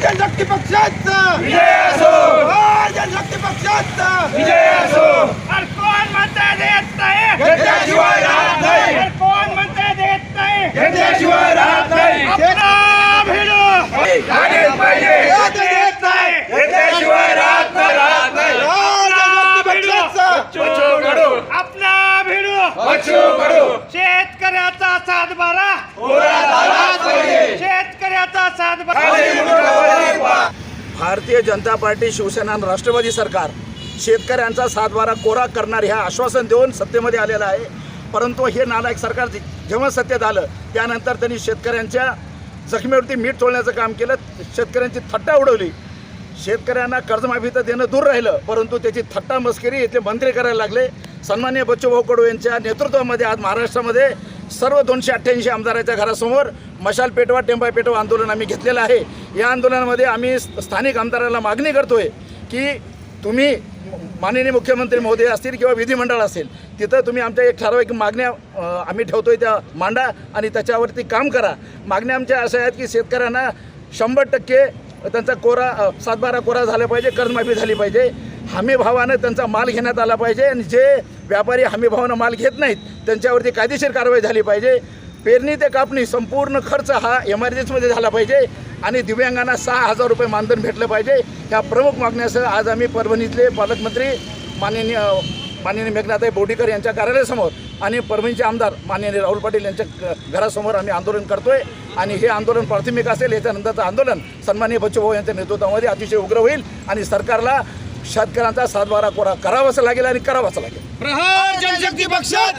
जनशक्ती पक्षाचा जनशक्ती पक्षाचा अरे कोण म्हणता देत नाही घेतल्याशिवाय राहत नाही. अरे कोण म्हणता देत नाही घेतल्याशिवाय राहत नाही आपला भिडो लागेल पाहिजे देत नाही घेतल्याशिवाय राहत नाही राहत नाही जनशक्ती पक्षाचा आपला भिडो बच्चू कडू शेतकऱ्याचा सातबारा झालाच पाहिजे शेतकऱ्याचा सातबारा खाली. भारतीय जनता पार्टी शिवसेना आणि राष्ट्रवादी सरकार शेतकऱ्यांचा सातबारा कोरा करणार ह्या आश्वासन देऊन सत्तेमध्ये आलेलं आहे. परंतु हे नालायक सरकार जेव्हा सत्तेत आलं त्यानंतर त्यांनी शेतकऱ्यांच्या जखमेवरती मीठ चोळण्याचं काम केलं. शेतकऱ्यांची थट्टा उडवली. शेतकऱ्यांना कर्जमाफी तर देणं दूर राहिलं परंतु त्याची थट्टा मस्करी इथले मंत्री करायला लागले. सन्मान्य बच्चूभाऊ कडू यांच्या नेतृत्वामध्ये आज महाराष्ट्रामध्ये सर्व दोनशे अठ्ठ्याऐंशी आमदाराच्या घरासमोर. मशाल पेटवा टेंबा पेटवा आंदोलन आम्ही घेतलेलं आहे. या आंदोलनामध्ये आम्ही स्थानिक आमदाराला मागणी करतोय की तुम्ही माननीय मुख्यमंत्री महोदय असतील किंवा विधिमंडळ असेल तिथं तुम्ही आमच्या एक ठराविक मागण्या आम्ही आम्ही ठेवतोय त्या मांडा आणि त्याच्यावरती काम करा. मागण्या आमच्या अशा आहेत की शेतकऱ्यांना शंभर टक्के त्यांचा कोरा सातबारा कोरा झाला पाहिजे कर्जमाफी झाली पाहिजे. हमीभावानं त्यांचा माल घेण्यात आला पाहिजे आणि जे व्यापारी हमीभावानं माल घेत नाहीत त्यांच्यावरती कायदेशीर कारवाई झाली पाहिजे. पेरणी ते कापणी संपूर्ण खर्च हा एम आर झाला पाहिजे आणि दिव्यांगांना सहा हजार रुपये मानधन भेटलं पाहिजे. ह्या प्रमुख मागण्यासह आज आम्ही परभणीतले पालकमंत्री माननीय माननीय मेघनाथाई बोर्डीकर यांच्या कार्यालयासमोर आणि परभणीचे आमदार माननीय राहुल पाटील यांच्या घरासमोर आम्ही आंदोलन करतोय. आणि हे आंदोलन प्राथमिक असेल याच्यानंतरचं आंदोलन सन्माननीय बच्चूभाऊ यांच्या नेतृत्वामध्ये अतिशय उग्र होईल आणि सरकारला शेतकऱ्यांचा सातबारा कोरा करावाच लागेल आणि करावाच लागेल. प्रहार जनशक्ती पक्षात!